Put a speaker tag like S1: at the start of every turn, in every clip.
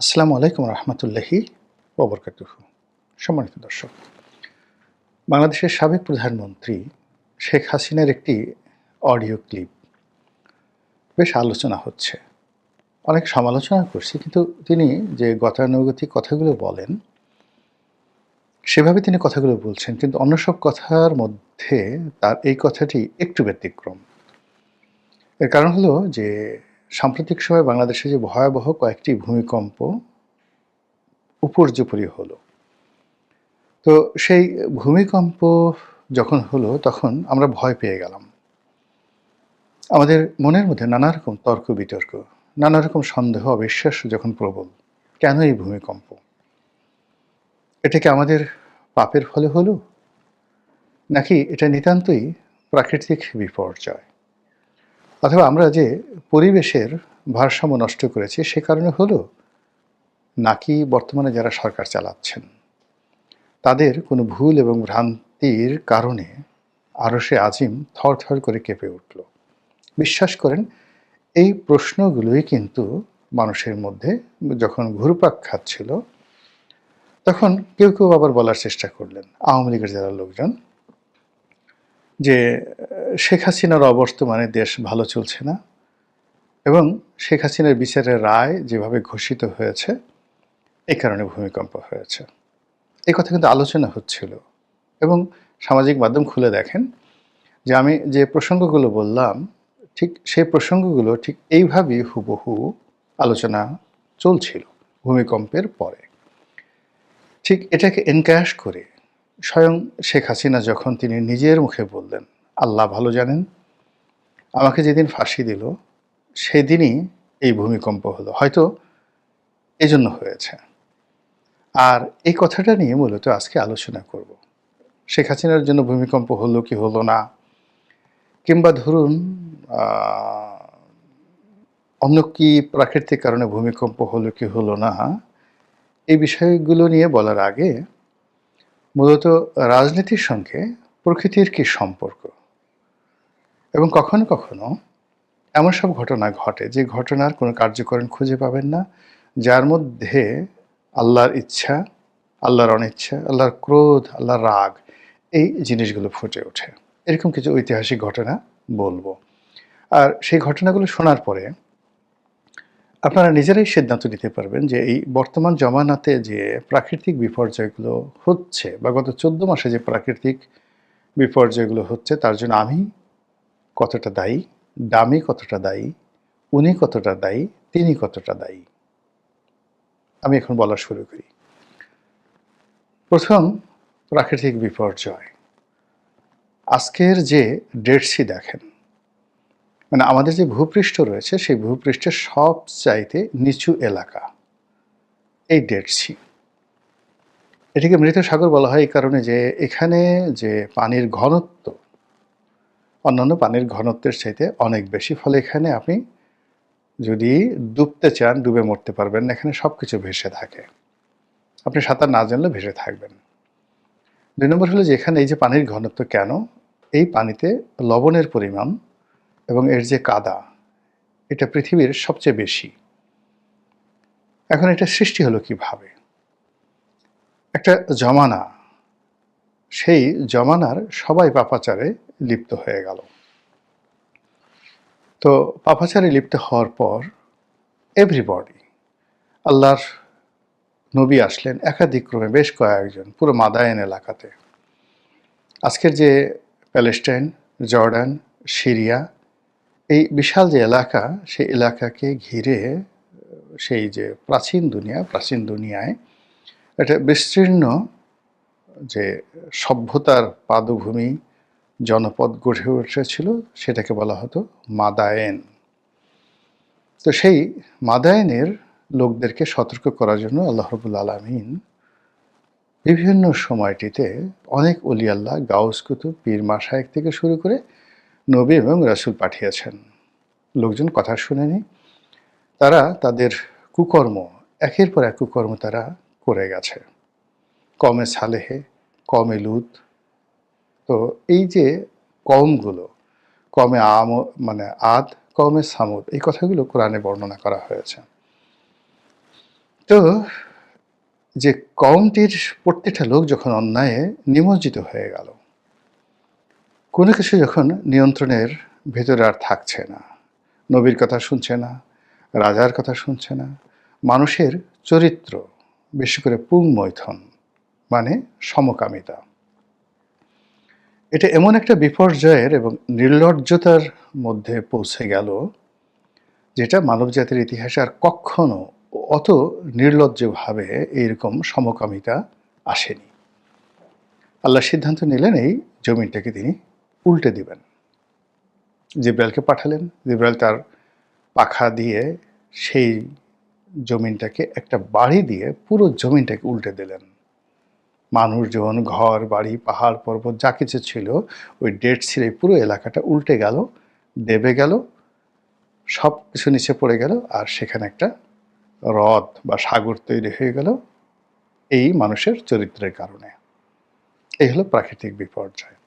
S1: আসসালামু আলাইকুম রহমতুল্লাহি ওবরকাতুহু। সম্মানিত দর্শক, বাংলাদেশের সাবেক প্রধানমন্ত্রী শেখ হাসিনার একটি অডিও ক্লিপ বেশ আলোচনা হচ্ছে। অনেক সমালোচনা করছি, কিন্তু তিনি যে গতানুগতিক কথাগুলো বলেন, সেভাবে তিনি কথাগুলো বলছেন, কিন্তু অন্য সব কথার মধ্যে তার এই কথাটি একটু ব্যতিক্রম। এর কারণ হলো যে সাম্প্রতিক সময়ে বাংলাদেশে যে ভয়াবহ কয়েকটি ভূমিকম্প উপর্যুপরি হলো। তো সেই ভূমিকম্প যখন হলো, তখন আমরা ভয় পেয়ে গেলাম। আমাদের মনের মধ্যে নানা রকম তর্ক, বিতর্ক নানা রকম সন্দেহ, অবিশ্বাস যখন প্রবল, কেন এই ভূমিকম্প? এটা কি আমাদের পাপের ফলে হলো? নাকি এটা নিতান্তই প্রাকৃতিক বিপর্যয়? অথবা আমরা যে পরিবেশের ভারসাম্য নষ্ট করেছি, সে কারণে হলো নাকি বর্তমানে যারা সরকার চালাচ্ছেন, তাদের কোনো ভুল এবং ভ্রান্তির কারণে আরও সে আজিম থর থর করে কেঁপে উঠল। বিশ্বাস করেন, এই প্রশ্নগুলোই কিন্তু মানুষের মধ্যে যখন ঘুরপাক খাচ্ছিল, তখন কেউ কেউ আবার বলার চেষ্টা করলেন, আওয়ামী লীগের যারা লোকজন। যে শেখ হাসিনার অবর্তমানে দেশ ভালো চলছে না এবং শেখ হাসিনার বিচারের রায় যেভাবে ঘোষিত হয়েছে এই কারণে ভূমিকম্প হয়েছে। এই কথা কিন্তু আলোচনা হচ্ছিল এবং সামাজিক মাধ্যম খুলে দেখেন যে, আমি যে প্রসঙ্গগুলো বললাম, ঠিক সেই প্রসঙ্গগুলো ঠিক এইভাবেই হুবহু আলোচনা চলছিল ভূমিকম্পের পরে। ঠিক এটাকে এনক্যাশ করে স্বয়ং শেখ হাসিনা যখন তিনি নিজের মুখে বললেন, আল্লাহ ভালো জানেন, আমাকে যেদিন ফাঁসি দিল, সেদিনই এই ভূমিকম্প হলো। হয়তো এজন্য হয়েছে। আর এই কথাটা নিয়ে মূলত আজকে আলোচনা করব। শেখ হাসিনার জন্য ভূমিকম্প হলো কি হলো না? কিংবা ধরুন অন্য কি প্রাকৃতিক কারণে ভূমিকম্প হলো কি হলো না, এই বিষয়গুলো নিয়ে বলার আগে মূলত রাজনীতির সঙ্গে প্রকৃতির কি সম্পর্ক? এবং কখনো কখনো এমন সব ঘটনা ঘটে যে ঘটনার কোনো কার্যকরণ খুঁজে পাবেন না, যার মধ্যে আল্লাহর ইচ্ছা, আল্লাহর অনিচ্ছা, আল্লাহর ক্রোধ, আল্লাহর রাগ এই জিনিসগুলো ফুটে ওঠে। এরকম কিছু ঐতিহাসিক ঘটনা বলব। আর সেই ঘটনাগুলো শোনার পরে আপনারা নিজেরাই সিদ্ধান্ত নিতে পারবেন যে এই বর্তমান জমানাতে যে প্রাকৃতিক বিপর্যয়গুলো হচ্ছে বা গত চোদ্দ মাসে যে প্রাকৃতিক বিপর্যয়গুলো হচ্ছে, তার জন্য আমি কতটা দায়ী, দামি কতটা দায়ী, উনি কতটা দায়ী, তিনি কতটা দায়ী? আমি এখন বলা শুরু করি। প্রথম, প্রাকৃতিক বিপর্যয়। আজকের যে ডেটসি দেখেন মানে আমাদের যে ভূপৃষ্ঠ রয়েছে, সেই ভূপৃষ্ঠের সব চাইতে নিচু এলাকা, এই ডেড সি এটিকে মৃত সাগর বলা হয় এই কারণে যে এখানে যে পানির ঘনত্ব, অন্যান্য পানির ঘনত্বের চাইতে অনেক বেশি, ফলে এখানে আপনি যদি ডুবতে চান, ডুবে মরতে পারবেন এখানে সব কিছু ভেসে থাকে। আপনি সাঁতার না জানলে ভেসে থাকবেন। দুই নম্বর হলো যে এখানে এই যে পানির ঘনত্ব কেন, এই পানিতে লবণের পরিমাণ এবং এর যে কাদা, এটা পৃথিবীর সবচেয়ে বেশি। এখন এটা সৃষ্টি হলো কীভাবে? একটা জমানা, সেই জমানার সবাই পাপাচারে লিপ্ত হয়ে গেল। তো পাপাচারে লিপ্ত হওয়ার পর এভরিবডি আল্লাহর নবী আসলেন একাধিক ক্রমে বেশ কয়েকজন, পুরো মাদায়ন এলাকাতে। আজকের যে প্যালেস্টাইন, জর্ডান, সিরিয়া এই বিশাল যে এলাকা, সেই এলাকাকে ঘিরে, সেই যে প্রাচীন দুনিয়া, প্রাচীন দুনিয়ায় একটা বিস্তীর্ণ যে সভ্যতার পাদভূমি, জনপদ গড়ে উঠেছিল, সেটাকে বলা হতো মাদায়েন। তো সেই মাদায়েনের লোকদেরকে সতর্ক করার জন্য আল্লাহ রবুল আলমিন বিভিন্ন সময়টিতে অনেক অলি আল্লাহ গাউস কুতুব, পীর মাসায়েক থেকে শুরু করে নবী এবং রাসুল পাঠিয়েছেন। লোকজন কথা শুনেনি। তারা তাদের কুকর্ম, একের পর এক কুকর্ম তারা করে গেছে। কমে সালেহে, কমে লুত। তো এই যে কমগুলো, কমে আম মানে আদ, কমে সামুদ, এই কথাগুলো কোরআনে বর্ণনা করা হয়েছে। তো যে কমটির প্রত্যেকটা লোক যখন অন্যায়ে নিমজ্জিত হয়ে গেল কোনো কিছু যখন নিয়ন্ত্রণের ভেতরে আর থাকছে না। নবীর কথা শুনছে না, রাজার কথা শুনছে না। মানুষের চরিত্র, বেশি করে পুংমৈথন মানে সমকামিতা। এটা এমন একটা বিপর্যয়ের এবং নির্লজ্জতার মধ্যে পৌঁছে গেল, যেটা মানবজাতির ইতিহাসে আর কখনো অত নির্লজ্জভাবে এইরকম সমকামিতা আসেনি। আল্লাহ সিদ্ধান্ত নিলেন এই জমিনটাকে তিনি উল্টে দিবেন। জিব্রাইলকে পাঠালেন। জিব্রাইল তার পাখা দিয়ে সেই জমিনটাকে একটা বাড়ি দিয়ে পুরো জমিনটাকে উল্টে দিলেন। মানুষজন ঘর, বাড়ি, পাহাড়, পর্বত যা কিছু ছিল, ওই ডেট ছিঁড়ে পুরো এলাকাটা উল্টে গেল, দেবে গেল, সব কিছু নিচে পড়ে গেল আর সেখানে একটা হ্রদ বা সাগর তৈরি হয়ে গেল এই মানুষের চরিত্রের কারণে। এই হলো প্রাকৃতিক বিপর্যয়।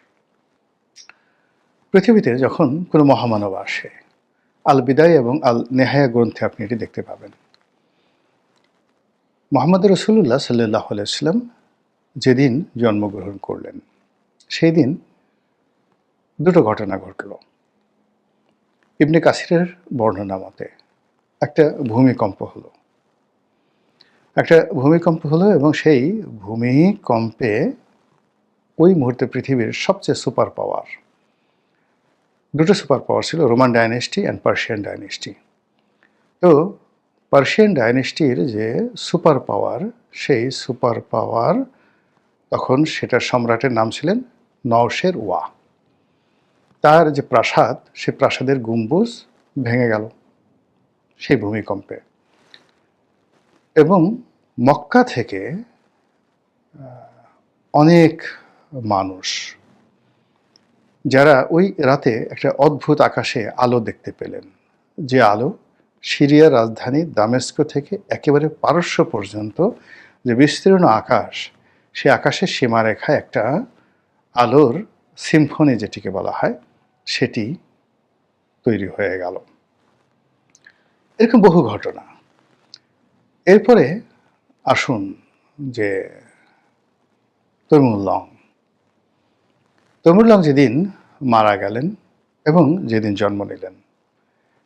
S1: পৃথিবীতে যখন কোনো মহামানব আসে, আল বিদায় এবং আল নেহায়া গ্রন্থে আপনি এটি দেখতে পাবেন। মোহাম্মদ রসুল্লাহ সাল্লাহ আলাইসলাম যেদিন জন্মগ্রহণ করলেন সেই দিন দুটো ঘটনা ঘটল। ইবনে কাসিরের বর্ণনা মতে একটা ভূমিকম্প হলো। একটা ভূমিকম্প হলো এবং সেই ভূমিকম্পে ওই মুহূর্তে পৃথিবীর সবচেয়ে সুপার পাওয়ার দুটো সুপার পাওয়ার ছিল Roman dynasty and Persian dynasty তো পার্সিয়ান ডাইনেস্টির যে সুপার পাওয়ার সেই সুপার পাওয়ার তখন সেটার সম্রাটের নাম ছিলেন নওশের ওয়া। তার যে প্রাসাদ, সে প্রাসাদের গম্বুজ ভেঙে গেল সেই ভূমিকম্পে। এবং মক্কা থেকে অনেক মানুষ যারা ওই রাতে একটা অদ্ভুত আকাশে আলো দেখতে পেলেন, যে আলো সিরিয়ার রাজধানী দামেস্কো থেকে একেবারে পারস্য পর্যন্ত, যে বিস্তীর্ণ আকাশ, সে আকাশের সীমারেখায় একটা আলোর সিম্ফনি যেটিকে বলা হয়, সেটি তৈরি হয়ে গেল। এরকম বহু ঘটনা। এরপরে আসুন যে তৈমুল্লং তৈমুল্লং যেদিন মারা গেলেন এবং যেদিন জন্ম নিলেন,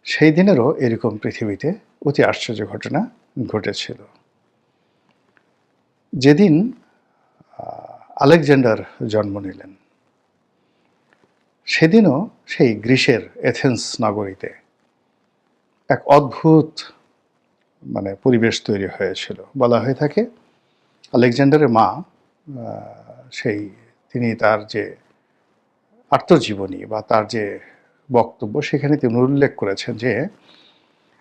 S1: সেই দিনেরও এরকম পৃথিবীতে অতি আশ্চর্য ঘটনা ঘটেছিল। যেদিন আলেকজান্ডার জন্ম নিলেন, সেদিনও সেই গ্রীসের এথেন্স নগরীতে এক অদ্ভুত মানে পরিবেশ তৈরি হয়েছিল। বলা হয়ে থাকে, আলেকজান্ডারের মা সেই, তিনি তার যে আত্মজীবনী বা তার যে বক্তব্য, সেখানে তিনি উল্লেখ করেছেন যে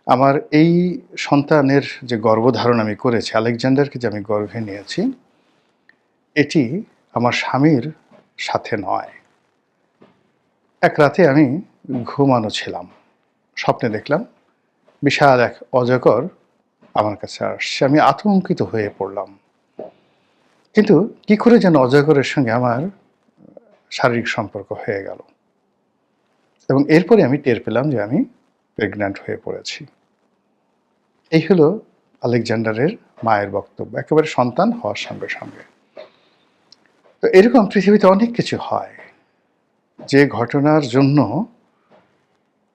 S1: আমার এই সন্তানের যে গর্ভধারণ আমি করেছি, আলেকজান্ডারকে যে আমি গর্ভে নিয়েছি, এটি আমার স্বামীর সাথে নয়। এক রাতে আমি ঘুমানো ছিলাম। স্বপ্নে দেখলাম বিশাল এক অজগর আমার কাছে আসছে। আমি আতঙ্কিত হয়ে পড়লাম। কিন্তু কি করে যেন অজগরের সঙ্গে আমার শারীরিক সম্পর্ক হয়ে গেল। এবং এরপরে আমি টের পেলাম যে আমি প্রেগন্যান্ট হয়ে পড়েছি। এই হলো আলেকজান্ডারের মায়ের বক্তব্য। একেবারে সন্তান হওয়ার সঙ্গে সঙ্গে। তো এরকম পৃথিবীতে অনেক কিছু হয়। যে ঘটনার জন্য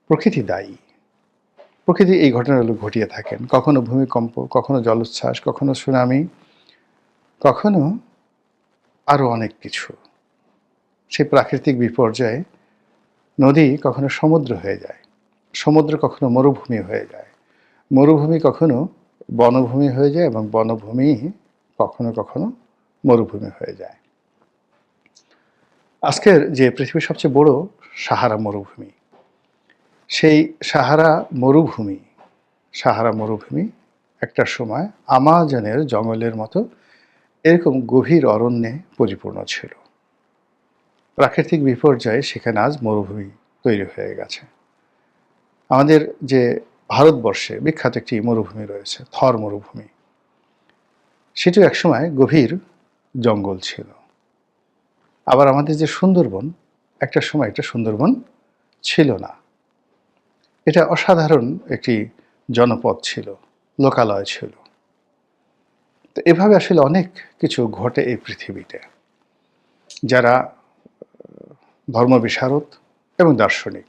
S1: প্রকৃতি দায়ী। প্রকৃতি এই ঘটনাগুলো ঘটিয়ে থাকেন। কখনো ভূমিকম্প, কখনো জলোচ্ছ্বাস, কখনো সুনামি, কখনো আরও অনেক কিছু। সেই প্রাকৃতিক বিপর্যয়ে নদী কখনো সমুদ্র হয়ে যায়, সমুদ্র কখনো মরুভূমি হয়ে যায়। মরুভূমি কখনো বনভূমি হয়ে যায় এবং বনভূমি কখনো কখনো মরুভূমি হয়ে যায়। আজকের যে পৃথিবীর সবচেয়ে বড় সাহারা মরুভূমি, সেই সাহারা মরুভূমি সাহারা মরুভূমি একটা সময় আমাজনের জঙ্গলের মতো এরকম গভীর অরণ্যে পরিপূর্ণ ছিল। প্রাকৃতিক বিপর্যয়ে সেখানে আজ মরুভূমি তৈরি হয়ে গেছে। আমাদের যে ভারতবর্ষে বিখ্যাত একটি মরুভূমি রয়েছে, থর মরুভূমি, সেটিও একসময় গভীর জঙ্গল ছিল। আবার আমাদের যে সুন্দরবন, একটা সময় একটা সুন্দরবন ছিল না। এটা অসাধারণ একটি জনপদ ছিল, লোকালয় ছিল। তো এভাবে আসলে অনেক কিছু ঘটে এই পৃথিবীতে, যারা ধর্ম বিশারদ এবং দার্শনিক।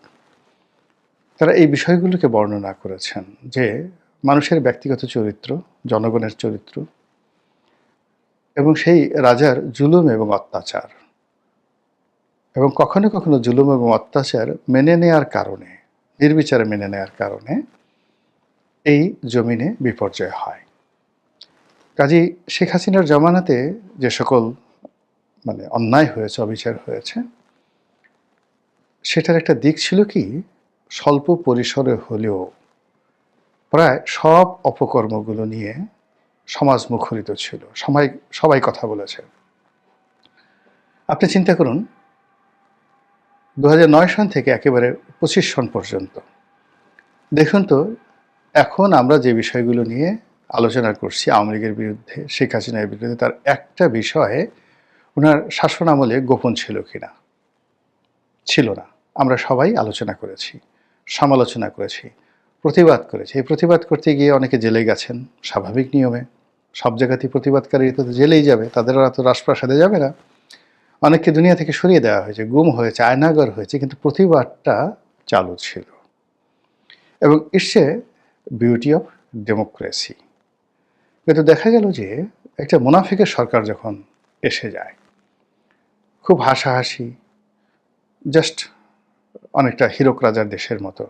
S1: তারা এই বিষয়গুলোকে বর্ণনা করেছেন যে মানুষের ব্যক্তিগত চরিত্র, জনগণের চরিত্র এবং সেই রাজার জুলুম এবং অত্যাচার। এবং কখনো কখনো জুলুম এবং অত্যাচার মেনে নেয়ার কারণে, নির্বিচারে মেনে নেয়ার কারণে এই জমিনে বিপর্যয় হয়। কাজী শেখ হাসিনার জমানাতে যে সকল মানে অন্যায় হয়েছে, অবিচার হয়েছে সেটার একটা দিক ছিল কি? স্বল্প পরিসরে হলেও প্রায় সব অপকর্মগুলো নিয়ে সমাজ মুখরিত ছিল। সবাই সবাই কথা বলেছে। আপনি চিন্তা করুন দু সন থেকে একেবারে পঁচিশ সন পর্যন্ত। দেখুন তো, এখন আমরা যে বিষয়গুলো নিয়ে আলোচনা করছি আওয়ামী লীগের বিরুদ্ধে, শেখ হাসিনার বিরুদ্ধে, তার একটা বিষয়ে ওনার শাসন আমলে গোপন ছিল কিনা? ছিল না। আমরা সবাই আলোচনা করেছি, সমালোচনা করেছি, প্রতিবাদ করেছি। এই প্রতিবাদ করতে গিয়ে অনেকে জেলে গেছেন, স্বাভাবিক নিয়মে। সব জায়গাতেই প্রতিবাদকারী তো জেলেই যাবে, তাদের তো রাজপ্রাসাদে যাবে না। অনেককে দুনিয়া থেকে সরিয়ে দেওয়া হয়েছে, গুম হয়েছে, আয়নাগর হয়েছে, কিন্তু প্রতিবাদটা চালু ছিল। এবং ইসে বিউটি অফ ডেমোক্রেসি। কিন্তু দেখা গেল যে একটা মুনাফিকের সরকার যখন এসে যায়, খুব হাসাহাসি, জাস্ট অনেকটা হীরক রাজার দেশের মতো।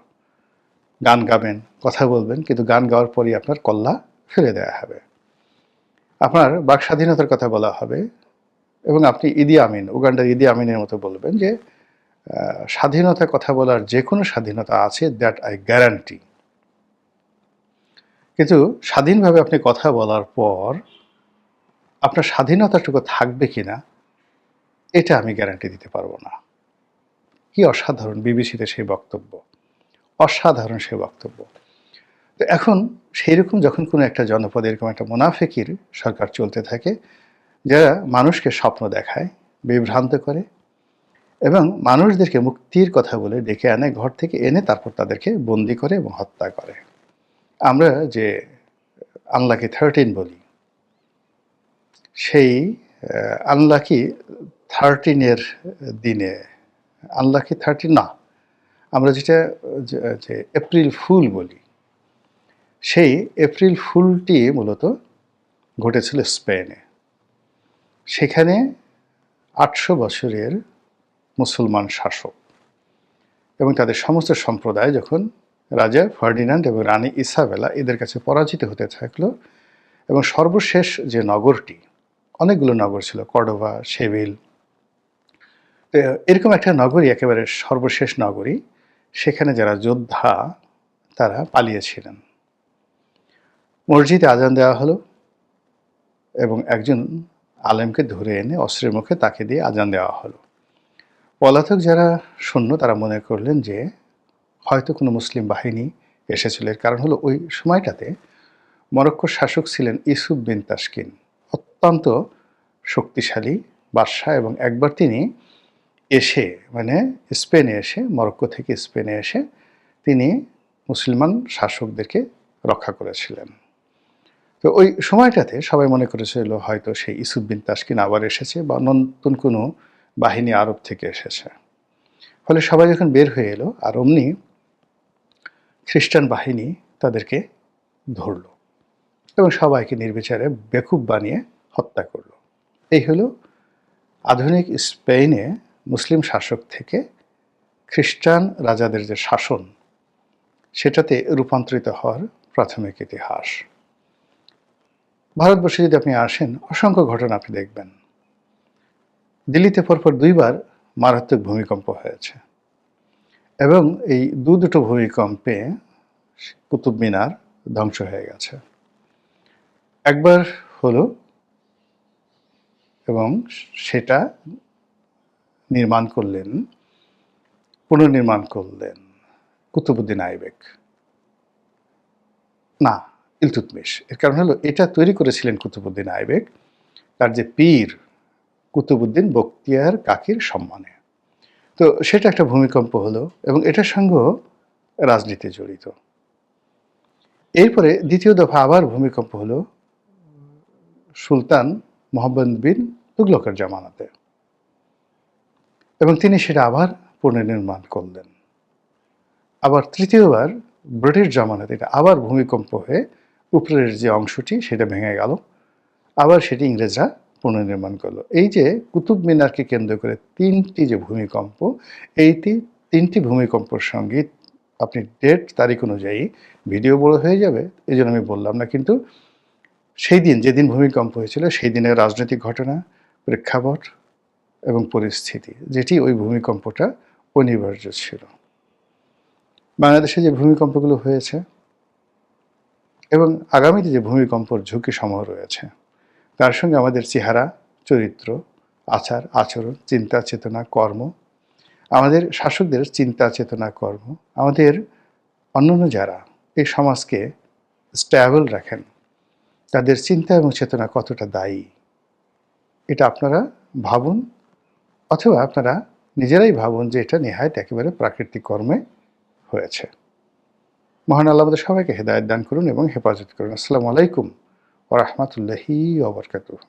S1: গান গাবেন, কথা বলবেন, কিন্তু গান গাওয়ার পরই আপনার কল্লা ফেলে দেওয়া হবে। আপনার বাক স্বাধীনতার কথা বলা হবে এবং আপনি ইদি আমিন, উগান্ডার ইদি আমিনের মতো বলবেন যে স্বাধীনতার কথা বলার যে কোনো স্বাধীনতা আছে, দ্যাট আই গ্যারান্টি। কিন্তু স্বাধীনভাবে আপনি কথা বলার পর আপনার স্বাধীনতাটুকু থাকবে কিনা, এটা আমি গ্যারান্টি দিতে পারব না। কি অসাধারণ বিবিসিতে সেই বক্তব্য? অসাধারণ সেই বক্তব্য। তো এখন সেই রকম যখন কোনো একটা জনপদে, এরকম একটা মুনাফেকির সরকার চলতে থাকে, যারা মানুষকে স্বপ্ন দেখায়, বিভ্রান্ত করে, এবং মানুষদেরকে মুক্তির কথা বলে ডেকে আনে, ঘর থেকে এনে তারপর তাদেরকে বন্দি করে এবং হত্যা করে। আমরা যে আনলাকি থার্টিন বলি, সেই আনলাকি থার্টিনের দিনে আনলাকি থার্টি না। আমরা যেটা, যে এপ্রিল ফুল বলি, সেই এপ্রিল ফুলটি মূলত ঘটেছিল স্পেনে। সেখানে আটশো বছরের মুসলমান শাসক এবং তাদের সমস্ত সম্প্রদায় যখন রাজা ফার্ডিনান্ড এবং রানী ইসাবেলা এদের কাছে পরাজিত হতে থাকল এবং সর্বশেষ যে নগরটি, অনেকগুলো নগর ছিল কর্ডোভা সেভিল এরকম একটা নগরী, একেবারে সর্বশেষ নগরী, সেখানে যারা যোদ্ধা, তারা পালিয়েছিলেন। মসজিদে আজান দেওয়া হলো এবং একজন আলেমকে ধরে এনে অস্ত্রের মুখে তাকে দিয়ে আজান দেওয়া হলো। পলাতক যারা শূন্য, তারা মনে করলেন যে হয়তো কোনো মুসলিম বাহিনী এসেছিল। এর কারণ হলো ওই সময়টাতে মরক্কোর শাসক ছিলেন ইসুফ বিন তাসকিন। অত্যন্ত শক্তিশালী, বাদশাহ এবং একবার তিনি এসে মানে স্পেনে এসে, মরক্কো থেকে স্পেনে এসে তিনি মুসলমান শাসকদেরকে রক্ষা করেছিলেন। তো ওই সময়টাতে সবাই মনে করেছিল হয়তো সেই ইসুফ বিন তাসকিন আবার এসেছে বা নতুন কোনো বাহিনী আরব থেকে এসেছে। ফলে সবাই যখন বের হয়ে এলো, আর অমনি খ্রিস্টান বাহিনী তাদেরকে ধরল এবং সবাইকে নির্বিচারে বেকুব বানিয়ে হত্যা করল। এই হলো আধুনিক স্পেনে মুসলিম শাসক থেকে খ্রিস্টান রাজাদের যে শাসন, সেটাতে রূপান্তরিত হওয়ার প্রাথমিক ইতিহাস। ভারতবর্ষে যদি আপনি আসেন, অসংখ্য ঘটনা আপনি দেখবেন। দিল্লিতে পরপর দুইবার মারাত্মক ভূমিকম্প হয়েছে। এবং এই দু দুটো ভূমিকম্পে কুতুব মিনার ধ্বংস হয়ে গেছে। একবার হলো এবং সেটা নির্মাণ করলেন, পুনর্নির্মাণ করলেন কুতুবুদ্দিন আইবেক। না ইলতুতমিশ এর কারণ হলো, এটা তৈরি করেছিলেন কুতুবুদ্দিন আইবেক। তার যে পীর কুতুবুদ্দিন বক্তিয়ার কাকির সম্মানে। তো সেটা একটা ভূমিকম্প হলো এবং এটার সঙ্গেও রাজনীতি জড়িত। এরপরে দ্বিতীয় দফা আবার ভূমিকম্প হলো সুলতান মোহাম্মদ বিন তুগলকের জামানাতে। এবং তিনি সেটা আবার পুনর্নির্মাণ করলেন। আবার তৃতীয়বার ব্রিটিশ জামানাতে এটা আবার ভূমিকম্প হয়ে উপরের যে অংশটি সেটা ভেঙে গেল। আবার সেটি ইংরেজরা পুনর্নির্মাণ করল। এই যে কুতুব মিনারকে কেন্দ্র করে তিনটি যে ভূমিকম্প এই তিনটি ভূমিকম্পর সঙ্গে আপনি ডেট, তারিখ অনুযায়ী ভিডিও বড় হয়ে যাবে এই জন্য আমি বললাম না, কিন্তু সেই দিন যেদিন ভূমিকম্প হয়েছিল, সেই দিনের রাজনৈতিক ঘটনা, প্রেক্ষাপট এবং পরিস্থিতি, যেটি ওই ভূমিকম্পটা অনিবার্য ছিল। বাংলাদেশে যে ভূমিকম্পগুলো হয়েছে এবং আগামীতে যে ভূমিকম্পর ঝুঁকি সমূহ রয়েছে, তার সঙ্গে আমাদের চেহারা, চরিত্র, আচার, আচরণ, চিন্তা, চেতনা, কর্ম, আমাদের শাসকদের চিন্তা, চেতনা, কর্ম, আমাদের অন্যান্য যারা এই সমাজকে স্ট্যাবল রাখেন, তাদের চিন্তা এবং চেতনা কতটা দায়ী, এটা আপনারা ভাবুন অথবা আপনারা নিজেরাই ভাবুন যে এটা নেহায়ত একেবারে প্রাকৃতিক কর্মে হয়েছে। মহান আল্লাহ আমাদের সবাইকে হেদায়ত দান করুন এবং হেফাজত করুন। আসসালামু আলাইকুম রহমতুল্লাহি ওবরকাতুহ